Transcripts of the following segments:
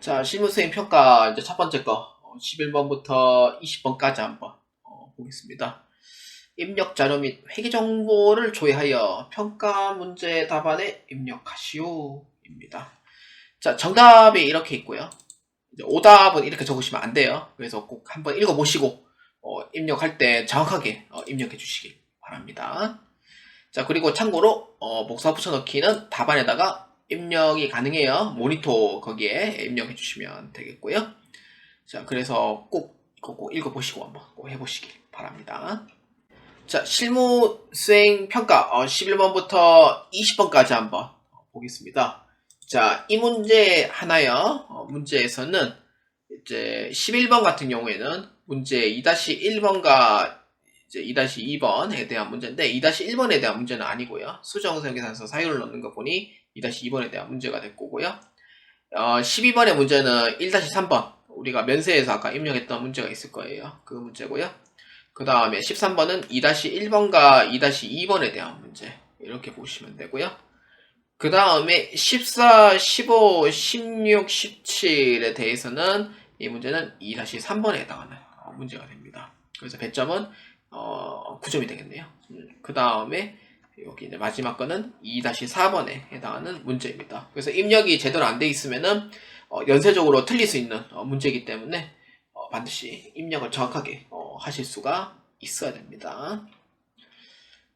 자, 실무수행 평가 이제 첫 번째 거 어, 11번부터 20번까지 한번 어, 보겠습니다. 입력 자료 및 회계 정보를 조회하여 평가 문제 답안에 입력하시오입니다. 자, 정답이 이렇게 있고요. 오답은 이렇게 적으시면 안 돼요. 그래서 꼭 한번 읽어보시고 어, 입력할 때 정확하게 어, 입력해 주시길 바랍니다. 자, 그리고 참고로 어, 목사 붙여넣기는 답안에다가 입력이 가능해요. 모니터 거기에 입력해 주시면 되겠고요. 자, 그래서 꼭 이거 꼭 읽어보시고 한번 꼭 해보시길 바랍니다. 자, 실무 수행 평가 어, 11번부터 20번까지 한번 보겠습니다. 자, 이 문제 하나요. 어, 문제에서는 이제 11번 같은 경우에는 문제 2-1번과 이제 2-2번에 대한 문제인데 2-1번에 대한 문제는 아니고요. 수정성 계산서 사유를 넣는 거 보니 2-2번에 대한 문제가 될 거고요. 어, 12번의 문제는 1-3번 우리가 면세에서 아까 입력했던 문제가 있을 거예요. 그 문제고요. 그 다음에 13번은 2-1번과 2-2번에 대한 문제 이렇게 보시면 되고요. 그 다음에 14, 15, 16, 17에 대해서는 이 문제는 2-3번에 해당하는 어, 문제가 됩니다. 그래서 배점은 어, 9점이 되겠네요. 그 다음에 여기 이제 마지막 거는 2-4번에 해당하는 문제입니다. 그래서 입력이 제대로 안 돼 있으면은 어, 연쇄적으로 틀릴 수 있는 어, 문제이기 때문에 어, 반드시 입력을 정확하게 어, 하실 수가 있어야 됩니다.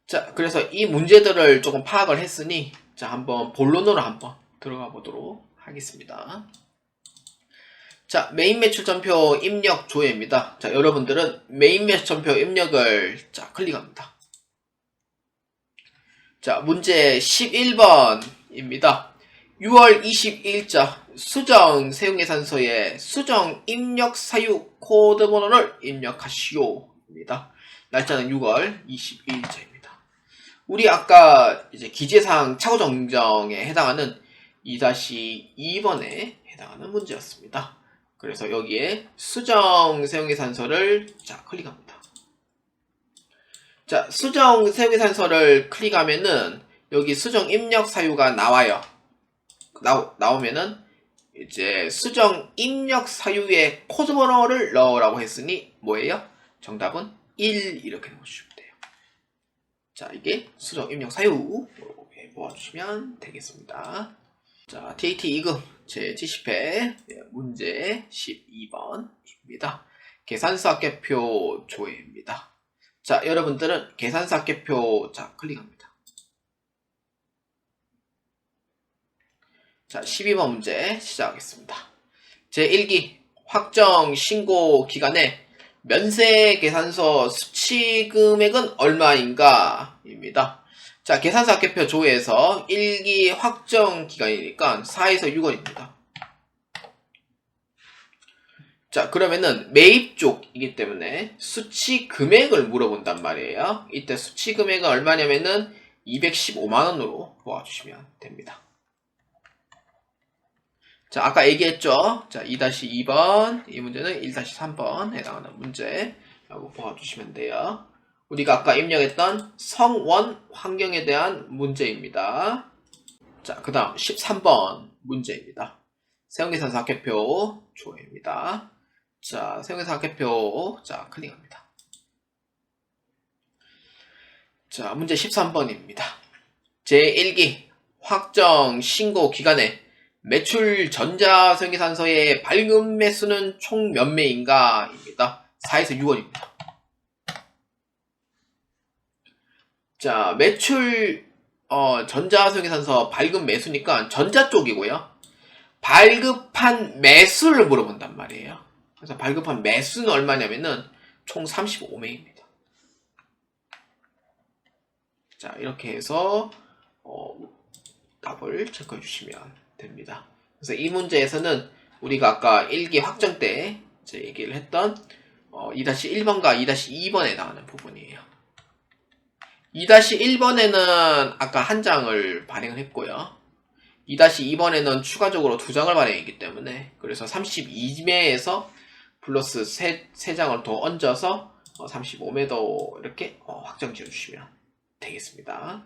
자, 그래서 이 문제들을 조금 파악을 했으니 자, 한번 본론으로 한번 들어가 보도록 하겠습니다. 자, 메인 매출 전표 입력 조회입니다. 자, 여러분들은 메인 매출 전표 입력을 자, 클릭합니다. 자, 문제 11번입니다. 6월 22일자 수정 세용예산서에 수정 입력 사유 코드 번호를 입력하시오입니다. 날짜는 6월 22일자입니다. 우리 아까 이제 기재상 차후 정정에 해당하는 2-2번에 해당하는 문제였습니다. 그래서 여기에 수정 세용예산서를 자 클릭합니다. 자 수정 세용예산서를 클릭하면은 여기 수정 입력 사유가 나와요. 나, 나오면은 이제 수정 입력 사유에 코드 번호를 넣으라고 했으니 뭐예요? 정답은 1 이렇게 넣어주시면 돼요. 자 이게 수정 입력 사유 모아주시면 되겠습니다. 자 TAT 2급 제70회 문제 12번입니다. 계산서 합계표 조회입니다. 자 여러분들은 계산서 합계표 자 클릭합니다. 자, 12번 문제 시작하겠습니다. 제1기 확정 신고 기간에 면세 계산서 수치 금액은 얼마인가? 입니다. 자, 계산서 합계표 조회에서 1기 확정 기간이니까 4에서 6원입니다. 자, 그러면은 매입 쪽이기 때문에 수치 금액을 물어본단 말이에요. 이때 수치 금액은 얼마냐면은 215만원으로 보아주시면 됩니다. 자, 아까 얘기했죠? 자, 2-2번, 이 문제는 1-3번 해당하는 문제라고 보아주시면 돼요. 우리가 아까 입력했던 성원 환경에 대한 문제입니다. 자, 그 다음 13번 문제입니다. 세용계산서 합계표 조회입니다. 자, 세용계산서 합계표, 자, 클릭합니다. 자, 문제 13번입니다. 제1기 확정 신고 기간에 매출 전자세계산서의 발급 매수는 총 몇 매인가? 입니다. 4에서 6원입니다. 자, 매출 어, 전자세계산서 발급 매수니까 전자 쪽이고요. 발급한 매수를 물어본단 말이에요. 그래서 발급한 매수는 얼마냐면은 총 35매입니다. 자, 이렇게 해서 어, 답을 체크해 주시면 됩니다. 그래서 이 문제에서는 우리가 아까 1기 확정 때 이제 얘기를 했던 어, 2-1번과 2-2번에 해당하는 부분이에요. 2-1번에는 아까 한 장을 발행을 했고요. 2-2번에는 추가적으로 두 장을 발행했기 때문에 그래서 32매에서 플러스 3, 3장을 더 얹어서 어, 35매도 이렇게 어, 확정 지어주시면 되겠습니다.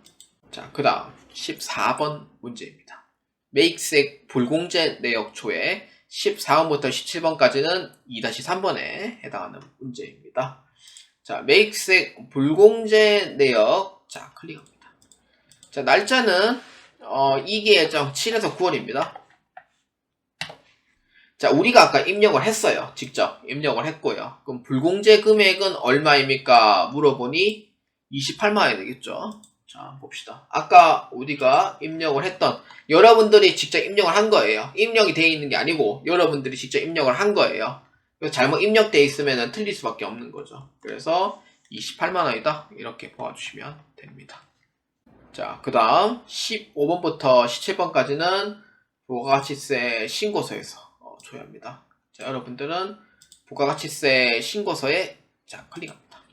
자, 그 다음 14번 문제입니다. 메익색 불공제 내역 조회 14번부터 17번까지는 2-3번에 해당하는 문제입니다. 자, 메이크색 불공제 내역. 자, 클릭합니다. 자, 날짜는, 어, 예정 7에서 9월입니다. 자, 우리가 아까 입력을 했어요. 직접 입력을 했고요. 그럼 불공제 금액은 얼마입니까? 물어보니 28만원이 되겠죠. 자, 봅시다. 아까 우리가 입력을 했던 여러분들이 직접 입력을 한 거예요. 입력이 되어 있는 게 아니고 여러분들이 직접 입력을 한 거예요. 잘못 입력되어 있으면 틀릴 수밖에 없는 거죠. 그래서 28만 원이다. 이렇게 보아주시면 됩니다. 자, 그 다음 15번부터 17번까지는 부가가치세 신고서에서 어, 조회합니다. 자, 여러분들은 부가가치세 신고서에 자, 클릭합니다.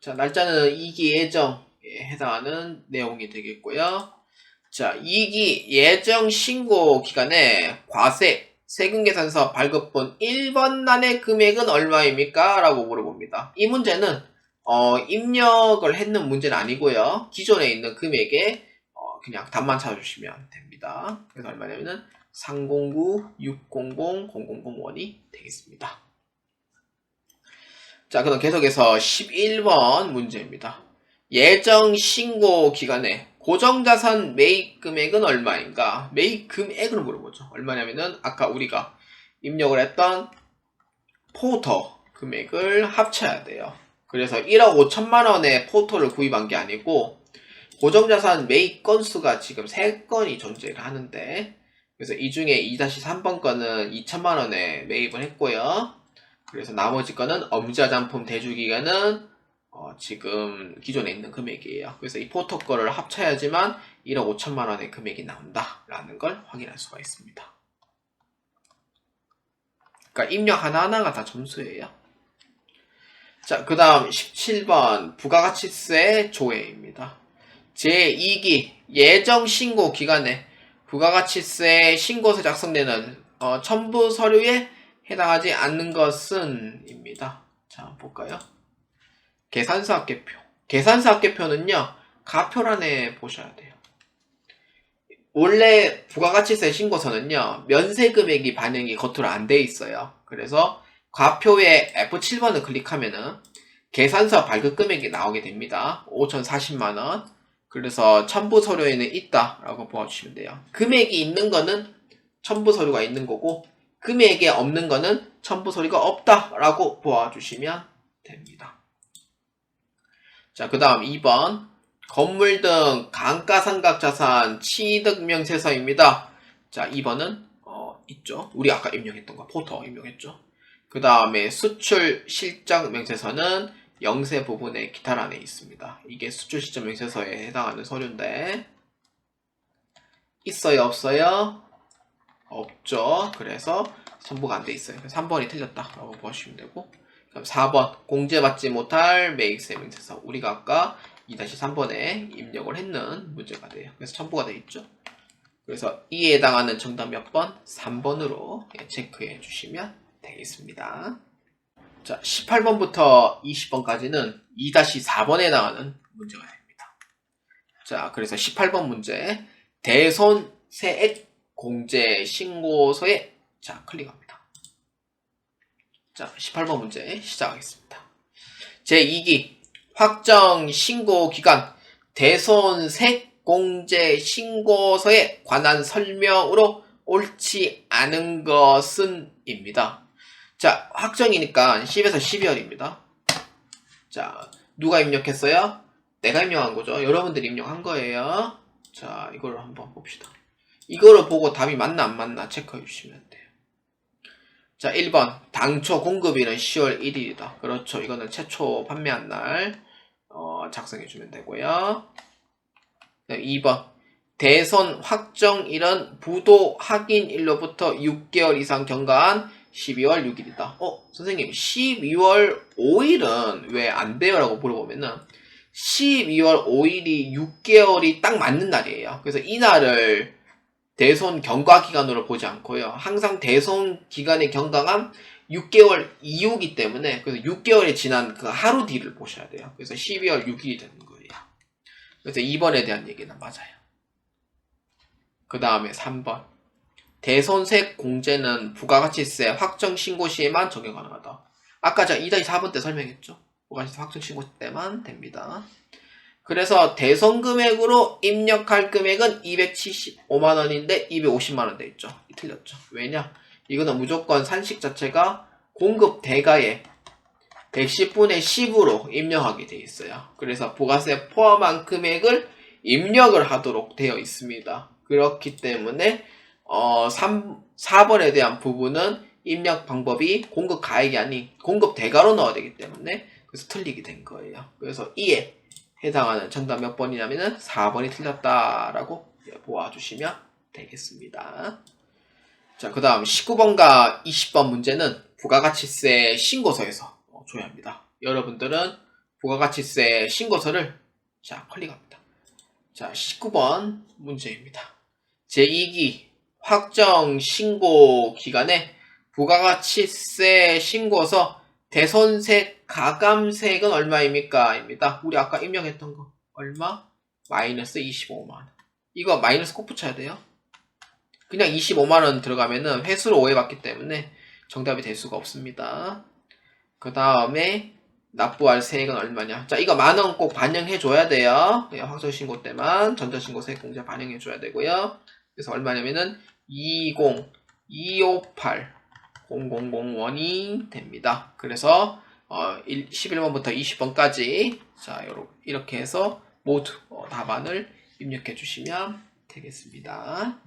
자, 날짜는 2기 예정에 해당하는 내용이 되겠고요. 자, 2기 예정 신고 기간에 과세 세금계산서 발급본 1번 난의 금액은 얼마입니까? 라고 물어봅니다. 이 문제는 어, 입력을 했는 문제는 아니고요. 기존에 있는 금액에 어, 그냥 답만 찾아주시면 됩니다. 그래서 얼마냐면은 309-600-0001이 되겠습니다. 자, 그럼 계속해서 11번 문제입니다. 예정 신고 기간에 고정자산 매입 금액은 얼마인가? 매입 금액을 물어보죠. 얼마냐면은 아까 우리가 입력을 했던 포터 금액을 합쳐야 돼요. 그래서 1억 5천만 원의 포터를 구입한 게 아니고 고정자산 매입 건수가 지금 3건이 존재를 하는데 그래서 이 중에 2-3번 건은 2천만 원에 매입을 했고요. 그래서 나머지 거는 엄자장품 대주기간은 어, 지금 기존에 있는 금액이에요. 그래서 이 포토 거를 합쳐야지만 1억 5천만 원의 금액이 나온다라는 걸 확인할 수가 있습니다. 그러니까 입력 하나하나가 다 점수예요. 자, 그 다음 17번 부가가치세 조회입니다. 제2기 예정 신고 기간에 부가가치세 신고서 작성되는 어, 첨부 서류에 해당하지 않는 것은 입니다. 자, 볼까요? 계산서 합계표. 계산서 합계표는요, 가표란에 보셔야 돼요. 원래 부가가치세 신고서는요, 면세 금액이 반영이 겉으로 안 돼 있어요. 그래서 과표에 F7번을 클릭하면은 계산서 발급 금액이 나오게 됩니다. 5,040만원. 그래서 첨부 서류에는 있다 라고 보아주시면 돼요. 금액이 있는 거는 첨부 서류가 있는 거고, 금액이 없는 거는 첨부 서류가 없다 라고 보아주시면 됩니다. 자, 그 다음 2번. 건물 등 감가상각 자산 취득명세서입니다. 자, 2번은, 어, 있죠. 우리 아까 입력했던 거, 포터 입력했죠. 그 다음에 수출 실적 명세서는 영세 부분의 기타란에 있습니다. 이게 수출 실적 명세서에 해당하는 서류인데, 있어요, 없어요? 없죠. 그래서 선보가 안 돼 있어요. 3번이 틀렸다라고 보시면 되고, 그럼 4번 공제받지 못할 매입세 명세서 우리가 아까 2-3번에 입력을 했는 문제가 돼요. 그래서 첨부가 되어 있죠. 그래서 이에 해당하는 정답 몇 번? 3번으로 체크해 주시면 되겠습니다. 자, 18번부터 20번까지는 2-4번에 해당하는 문제가 됩니다. 자, 그래서 18번 문제 대손 세액 공제 신고서에 자, 클릭합니다. 자, 18번 문제 시작하겠습니다. 제2기 확정 신고 기간 대손색 공제 신고서에 관한 설명으로 옳지 않은 것은 입니다. 자, 확정이니까 10에서 12월입니다. 자, 누가 입력했어요? 내가 입력한 거죠. 여러분들이 입력한 거예요. 자, 이걸 한번 봅시다. 이거를 보고 답이 맞나 안 맞나 체크해 주시면 돼요. 자, 1번. 당초 공급일은 10월 1일이다. 그렇죠. 이거는 최초 판매한 날, 어, 작성해 주면 되고요. 2번. 대선 확정일은 부도 확인일로부터 6개월 이상 경과한 12월 6일이다. 어, 선생님, 12월 5일은 왜 안 돼요? 라고 물어보면은, 12월 5일이 6개월이 딱 맞는 날이에요. 그래서 이 날을 대손 경과 기간으로 보지 않고요. 항상 대손 기간의 경과가 6개월 이후기 때문에 그래서 6개월이 지난 그 하루 뒤를 보셔야 돼요. 그래서 12월 6일이 되는 거예요. 그래서 2번에 대한 얘기는 맞아요. 그 다음에 3번. 대손색 공제는 부가가치세 확정 신고 시에만 적용 가능하다. 아까 제가 2-4번 때 설명했죠. 부가가치세 확정 신고 때만 됩니다. 그래서 대손 금액으로 입력할 금액은 275만 원인데 250만 원 돼 있죠. 틀렸죠. 왜냐? 이거는 무조건 산식 자체가 공급 대가에 110분의 10으로 입력하게 돼 있어요. 그래서 부가세 포함한 금액을 입력을 하도록 되어 있습니다. 그렇기 때문에 어, 3, 4번에 대한 부분은 입력 방법이 공급 가액이 아닌 공급 대가로 넣어야 되기 때문에 그래서 틀리게 된 거예요. 그래서 이에 해당하는 정답 몇 번이냐면은 4번이 틀렸다라고 보아주시면 되겠습니다. 자, 그 다음 19번과 20번 문제는 부가가치세 신고서에서 어, 줘야 합니다. 여러분들은 부가가치세 신고서를 자, 클릭합니다. 자, 19번 문제입니다. 제2기 확정 신고 기간에 부가가치세 신고서 대손색 가감세액은 얼마입니까? 입니다. 우리 아까 입력했던 거 얼마? 마이너스 25만원. 이거 마이너스 꼭 붙여야 돼요. 그냥 25만원 들어가면은 회수로 오해받기 때문에 정답이 될 수가 없습니다. 그 다음에 납부할 세액은 얼마냐? 자, 이거 만 원 꼭 반영해 줘야 돼요. 예, 확정 신고 때만 전자신고 세액 공제 반영해 줘야 되고요. 그래서 얼마냐면은 20 258 0001이 됩니다. 그래서 어, 11번부터 20번까지 자, 이렇게 해서 모두 어, 답안을 입력해 주시면 되겠습니다.